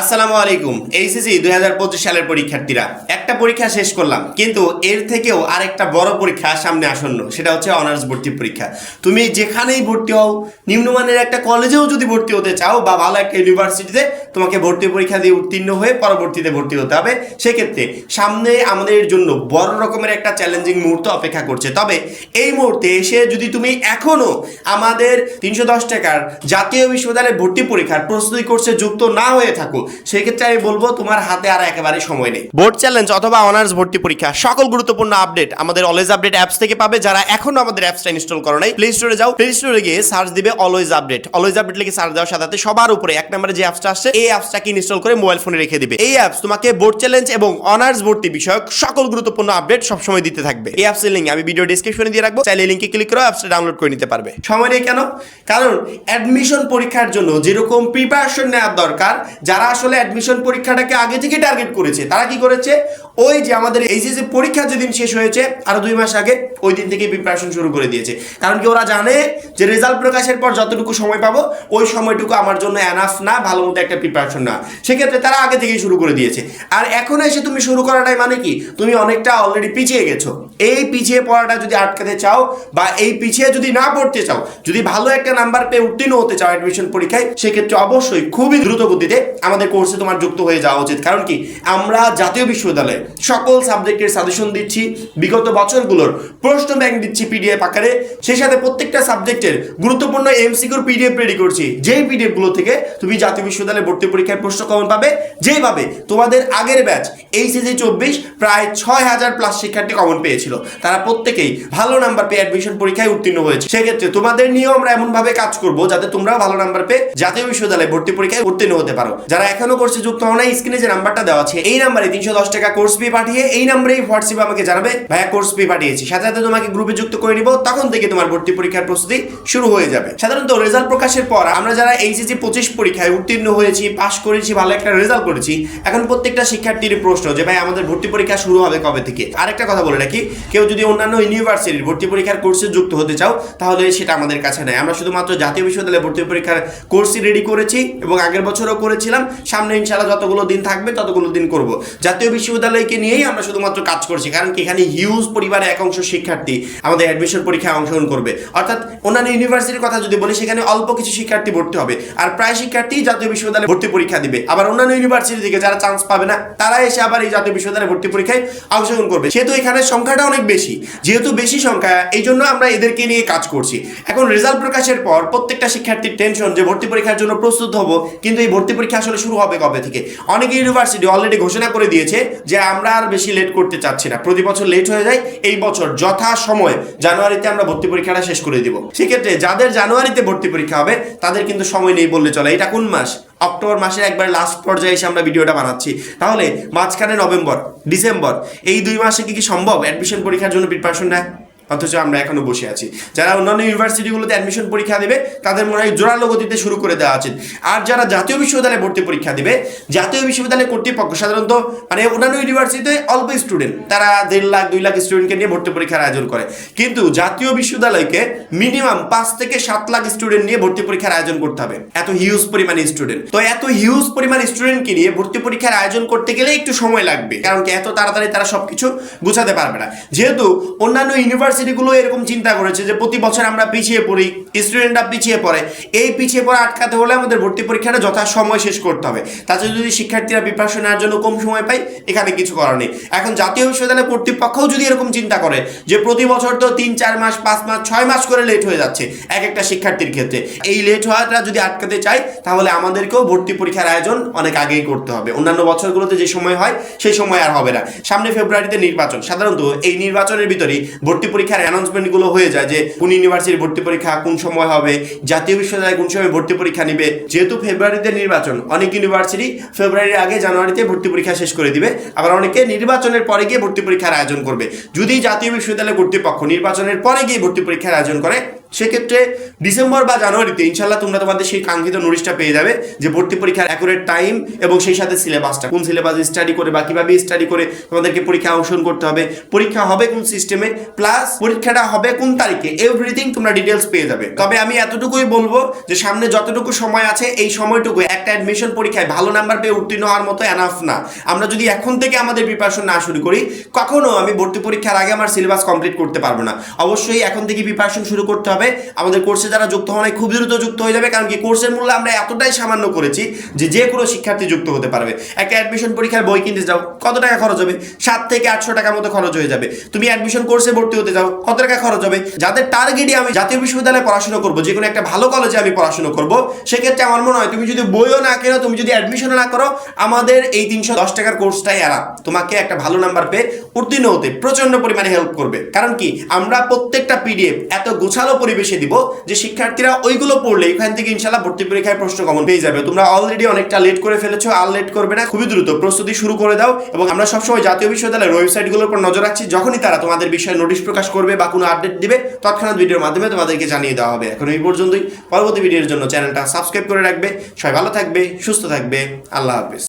আসসালামু আলাইকুম এইচএসসি দুই হাজার পঁচিশ সালের পরীক্ষার্থীরা। একটা পরীক্ষা শেষ করলাম, কিন্তু এর থেকেও আরেকটা বড় পরীক্ষা সামনে আসন্ন, সেটা হচ্ছে অনার্স ভর্তি পরীক্ষা। তুমি যেখানেই ভর্তি হও, নিম্নমানের একটা কলেজেও যদি ভর্তি হতে চাও বা ভালো একটা ইউনিভার্সিটিতে, তোমাকে ভর্তি পরীক্ষা দিয়ে উত্তীর্ণ হয়ে পরবর্তীতে ভর্তি হতে হবে। সেক্ষেত্রে সামনে আমাদের জন্য বড় রকমের একটা চ্যালেঞ্জিং মুহূর্ত অপেক্ষা করছে। তবে এই মুহূর্তে এসে যদি তুমি এখনও আমাদের তিনশো দশ টাকার জাতীয় বিশ্ববিদ্যালয়ের ভর্তি পরীক্ষার প্রস্তুতি কোর্সে যুক্ত না হয়ে থাকো সেক্ষেত্রে আমি বলব তোমার হাতে আর একেবারে সময় নেই। বোর্ড চ্যালেঞ্জ অথবা অনার্স ভর্তি পরীক্ষা সকল গুরুত্বপূর্ণ আপডেট আমাদের অলওয়েজ আপডেট অ্যাপস থেকে পাবে। যারা এখনও আমাদের অ্যাপসটা ইনস্টল করো নাই প্লে স্টোরে যাও প্লে স্টোরে গিয়ে সার্চ দিবে অলওয়েজ আপডেট অলওয়েজ আপডেট লিখে সার্চ দেওয়ার সাথে সাথে সবার উপরে এক নম্বরে যে অ্যাপসটা আসছে এই অ্যাপসটাকে ইনস্টল করে মোবাইল ফোনে রেখে দিবে। এই অ্যাপস তোমাকে বোর্ড চ্যালেঞ্জ এবং অনার্স ভর্তি বিষয়ক সকল গুরুত্বপূর্ণ আপডেট সবসময় দিতে থাকবে। এই অ্যাপসের লিঙ্ক আমি ভিডিও ডিসক্রিপশনে দিয়ে রাখব চাইলে লিঙ্কে ক্লিক করে অ্যাপসটা ডাউনলোড করে নিতে পারবে। সময় নেই কেন? কারণ অ্যাডমিশন পরীক্ষার জন্য যেরকম প্রিপারেশন নেওয়ার দরকার যারা আসলে অ্যাডমিশন পরীক্ষাটাকে আগে থেকে টার্গেট করেছে। তারা কি করেছে? ওই যে আমাদের এইচএসসি পরীক্ষা যেদিন শেষ হয়েছে, আরও দুই মাস আগে, ওই দিন থেকে প্রিপারেশন শুরু করে দিয়েছে। কারণ কি ওরা জানে যে রেজাল্ট প্রকাশের পর যতটুকু সময় পাবো, ওই সময়টুকু আমার জন্য অ্যানাফ না, ভালো মতো একটা প্রিপারেশন না। সেক্ষেত্রে তারা আগে থেকেই শুরু করে দিয়েছে। আর এখন এসে তুমি শুরু করা নাই মানে কি? তুমি অনেকটা অলরেডি পিছিয়ে গেছো। এই পিছিয়ে পড়াটা যদি আটকাতে চাও বা এই পিছিয়ে যদি না পড়তে চাও, যদি ভালো একটা নাম্বার পেয়ে উত্তীর্ণ হতে চাও অ্যাডমিশন পরীক্ষায়, সেক্ষেত্রে অবশ্যই খুবই দ্রুত গতিতে আমাদের কোর্সে তোমার যুক্ত হয়ে যাওয়া উচিত। কারণ কি? আমরা জাতীয় বিশ্ববিদ্যালয়ে সকল সাবজেক্টের সাজেশন দিচ্ছি, বিগত বছরগুলোর প্রশ্ন ব্যাংক দিচ্ছি পিডিএফ আকারে। সেই সাথে প্রত্যেকটা সাবজেক্টের গুরুত্বপূর্ণ এমসিকিউর পিডিএফ রেডি করছি। যেই পিডিএফগুলো থেকে তুমি জাতীয় বিশ্ববিদ্যালয়ে ভর্তি পরীক্ষায় প্রশ্ন কমন পাবে যেভাবে তোমাদের আগের ব্যাচ এইচএসি চব্বিশ প্রায় ছয় হাজার প্লাস শিক্ষার্থী কমন পেয়েছিল তারা প্রত্যেকেই ভালো নাম্বার পেয়ে অ্যাডমিশন পরীক্ষায় উত্তীর্ণ হয়েছে। সেক্ষেত্রে তোমাদের নিয়েও আমরা এমন ভাবে কাজ করব যাতে তোমরাও ভালো নাম্বার পেয়ে জাতীয় বিশ্ববিদ্যালয়ে ভর্তি পরীক্ষায় উত্তীর্ণ হতে পারো। যারা এখনও কোর্সে যুক্ত হও না স্ক্রিনে যে নাম্বারটা দেওয়া আছে, এই নাম্বারে তিনশো দশ টাকা কোর্স ফি পাঠিয়ে এই নাম্বারেই হোয়াটসঅ্যাপে আমাকে জানাবে, ভাইয়া কোর্স ফি পাঠিয়েছি। সাথে সাথে তোমাকে গ্রুপে যুক্ত করে নিব, তখন থেকে তোমার ভর্তি পরীক্ষার প্রস্তুতি শুরু হয়ে যাবে। সাধারণত রেজাল্ট প্রকাশের পর আমরা যারা এইচএসসি পঁচিশ পরীক্ষায় উত্তীর্ণ হয়েছি পাশ করেছি, ভালো একটা রেজাল্ট করেছি, এখন প্রত্যেকটা শিক্ষার্থীর প্রশ্ন যে ভাই আমাদের ভর্তি পরীক্ষা শুরু হবে কবে থেকে? আরেকটা কথা বলে রাখি কেউ যদি অন্যান্য ইউনিভার্সিটির ভর্তি পরীক্ষার কোর্সে যুক্ত হতে চাও, তাহলে সেটা আমাদের কাছে নেই। আমরা শুধুমাত্র জাতীয় বিশ্ববিদ্যালয়ে ভর্তি পরীক্ষার কোর্সই রেডি করেছি এবং আগের বছরও করেছিলাম। সামনে ইনশাল্লাহ যতগুলো দিন থাকবে, ততগুলো দিন করব। জাতীয় বিশ্ববিদ্যালয়কে নিয়েই আমরা শুধুমাত্র কাজ করছি, কারণ কি এখানে হিউজ পরিবারে এক অংশ শিক্ষার্থী আমাদের অ্যাডমিশন পরীক্ষায় অংশগ্রহণ করবে। অর্থাৎ অন্যান্য ইউনিভার্সিটির কথা যদি বলি, সেখানে অল্প কিছু শিক্ষার্থী ভর্তি হবে। আর প্রায় শিক্ষার্থী জাতীয় বিশ্ববিদ্যালয়ে ভর্তি পরীক্ষা দিবে। আবার অন্যান্য ইউনিভার্সিটি থেকে যারা চান্স পাবে না, তারা এসে আবার এই জাতীয় বিশ্ববিদ্যালয়ে ভর্তি পরীক্ষায় অংশগ্রহণ করবে। সেহেতু এখানে সংখ্যাটা অনেক বেশি, যেহেতু বেশি সংখ্যা এই জন্য আমরা এদেরকে নিয়ে কাজ করছি। এখন রেজাল্ট প্রকাশের পর প্রত্যেকটা শিক্ষার্থীর টেনশন যে ভর্তি পরীক্ষার জন্য প্রস্তুত হব, কিন্তু এই ভর্তি পরীক্ষা আসলে শুরু হবে কবে থেকে? অনেক ইউনিভার্সিটি অলরেডি ঘোষণা করে দিয়েছে যে আমরা আর বেশি লেট করতে চাচ্ছি না। প্রতি বছর লেট হয়ে যায়, এই বছর যথা সময় জানুয়ারিতে আমরা ভর্তি পরীক্ষাটা শেষ করে দিব। সেক্ষেত্রে যাদের জানুয়ারিতে ভর্তি পরীক্ষা হবে, তাদের কিন্তু সময় নেই বললে চলে। এটা কোন মাস? অক্টোবর মাসের একবার লাস্ট পর্যায়ে এসে আমরা ভিডিওটা বানাচ্ছি। তাহলে মাঝখানে নভেম্বর, ডিসেম্বর, এই দুই মাসে কি কি সম্ভব? অ্যাডমিশন পরীক্ষার জন্য প্রিপারেশন নেয়। অথচ আমরা এখনও বসে আছি। যারা অন্যান্য ইউনিভার্সিটিগুলোতে অ্যাডমিশন পরীক্ষা দেবে, তাদের মনে হয় জোরালো গতিতে শুরু করে দেওয়া উচিত। আর যারা জাতীয় বিশ্ববিদ্যালয়ে ভর্তি পরীক্ষা দেবে, জাতীয় বিশ্ববিদ্যালয় কর্তৃপক্ষ সাধারণত মানে অন্যান্য ইউনিভার্সিটিতে অল্প স্টুডেন্ট তারা দেড় লাখ, দুই লাখ স্টুডেন্টকে নিয়ে ভর্তি পরীক্ষার আয়োজন করে। কিন্তু জাতীয় বিশ্ববিদ্যালয়কে মিনিমাম পাঁচ থেকে সাত লাখ স্টুডেন্ট নিয়ে ভর্তি পরীক্ষার আয়োজন করতে হবে। এত হিউজ পরিমাণে স্টুডেন্ট তো এত হিউজ পরিমাণ স্টুডেন্টকে নিয়ে ভর্তি পরীক্ষার আয়োজন করতে গেলে একটু সময় লাগবে। কারণ কি এত তাড়াতাড়ি তারা সবকিছু গুছাতে পারবে না। যেহেতু অন্যান্য ইউনিভার্সিটিগুলো এরকম চিন্তা করেছে যে প্রতি বছর আমরা পিছিয়ে পড়ি স্টুডেন্টরা পিছিয়ে পড়ে। এই পিছিয়ে পড়া আটকাতে হলে আমাদের ভর্তি পরীক্ষাটা যথা সময় শেষ করতে হবে। তাছাড়া যদি শিক্ষার্থীরা প্রিপারেশন নেওয়ার জন্য কম সময় পায়, এখানে কিছু করার নেই। এখন জাতীয় বিশ্ববিদ্যালয় কর্তৃপক্ষও যদি এরকম চিন্তা করে যে প্রতি বছর তো তিন, চার মাস, পাঁচ মাস, ছয় মাস করে লেট হয়ে যাচ্ছে এক একটা শিক্ষার্থীর ক্ষেত্রে, এই লেট হওয়াটা যদি আটকাতে চাই তাহলে আমাদেরকেও ভর্তি পরীক্ষার আয়োজন অনেক আগেই করতে হবে। অন্যান্য বছরগুলোতে যে সময় হয়, সেই সময় আর হবে না। সামনে ফেব্রুয়ারিতে নির্বাচন। সাধারণত এই নির্বাচনের ভিতরেই ভর্তি পরীক্ষার অ্যানাউন্সমেন্টগুলো হয়ে যায় যে কোন ইউনিভার্সিটির ভর্তি পরীক্ষা কোন সময় হবে, জাতীয় বিশ্ববিদ্যালয় কোন সময় ভর্তি পরীক্ষা নিবে। যেহেতু ফেব্রুয়ারিতে নির্বাচন, অনেক ইউনিভার্সিটি ফেব্রুয়ারির আগে জানুয়ারিতে ভর্তি পরীক্ষা শেষ করে দিবে, আবার অনেকে নির্বাচনের পরে গিয়ে ভর্তি পরীক্ষার আয়োজন করবে। যদি জাতীয় বিশ্ববিদ্যালয় কর্তৃপক্ষ নির্বাচনের পরে গিয়ে ভর্তি পরীক্ষার আয়োজন করে, সেক্ষেত্রে ডিসেম্বর বা জানুয়ারিতে ইনশাল্লাহ তোমরা তোমাদের সেই কাঙ্ক্ষিত নোটিশটা পেয়ে যাবে যে ভর্তি পরীক্ষার অ্যাকুরেট টাইম এবং সেই সাথে সিলেবাসটা কোন সিলেবাস স্টাডি করে বা কীভাবে স্টাডি করে তোমাদেরকে পরীক্ষা অংশগ্রহণ করতে হবে, পরীক্ষা হবে কোন সিস্টেমে প্লাস পরীক্ষাটা হবে কোন তারিখে এভরিথিং তোমরা ডিটেলস পেয়ে যাবে। তবে আমি এতটুকুই বলব যে সামনে যতটুকু সময় আছে, এই সময়টুকু একটা অ্যাডমিশন পরীক্ষায় ভালো নাম্বার পেয়ে উত্তীর্ণ হওয়ার মতো এনাফ না। আমরা যদি এখন থেকে আমাদের প্রিপারেশন না শুরু করি, কখনো আমি ভর্তি পরীক্ষার আগে আমার সিলেবাস কমপ্লিট করতে পারব না। অবশ্যই এখন থেকে প্রিপারেশন শুরু করতে হবে, আমাদের কোর্সে যারা যুক্ত হওয়া খুব দ্রুত যুক্ত হয়ে যাবে, কারণ কি কোর্সের মূল্য আমরা এতটাই সামান্য করেছি যে যে কোনো শিক্ষার্থী যুক্ত হতে পারবে। একটা অ্যাডমিশন পরীক্ষার বই কিনতে যাও, কত টাকা খরচ হবে? সাত থেকে আটশো টাকার মতো খরচ হয়ে যাবে। তুমি অ্যাডমিশন কোর্সে ভর্তি হতে যাও, কত টাকা খরচ হবে? যাদের টার্গেটই আমি জাতীয় বিশ্ববিদ্যালয়ে পড়াশোনা করব যে কোনো একটা ভালো কলেজে আমি পড়াশোনা করব, সেক্ষেত্রে আমার মনে হয় তুমি যদি বইও না কেনো, তুমি যদি অ্যাডমিশনও না করো, আমাদের এই তিনশো দশ টাকার কোর্সটাই এরা। তোমাকে একটা ভালো নাম্বার পেয়ে উত্তীর্ণ হতে প্রচণ্ড পরিমাণে হেল্প করবে। কারণ কি? আমরা প্রত্যেকটা পিডিএফ এত গোছালো পরিবেশে দিব যে শিক্ষার্থীরা ওইগুলো পড়লে এখান থেকে ইনশাল্লাহ ভর্তি পরীক্ষায় প্রশ্ন কমন পেয়ে যাবে। তোমরা অলরেডি অনেকটা লেট করে ফেলেছো, আর লেট করবে না। খুবই দ্রুত প্রস্তুতি শুরু করে দাও এবং আমরা সবসময় জাতীয় বিশ্ববিদ্যালয়ের ওয়েবসাইটগুলোর উপর নজর রাখছি। যখনই তারা তোমাদের বিষয়ে নোটিশ প্রকাশ করবে বা কোনো আপডেট দিবে, তৎক্ষণাৎ ভিডিওর মাধ্যমে তোমাদেরকে জানিয়ে দেওয়া হবে। এখন এই পর্যন্তই। পরবর্তী ভিডিওর জন্য চ্যানেলটা সাবস্ক্রাইব করে রাখবে। সবাই ভালো থাকবে, সুস্থ থাকবে। আল্লাহ হাফিজ।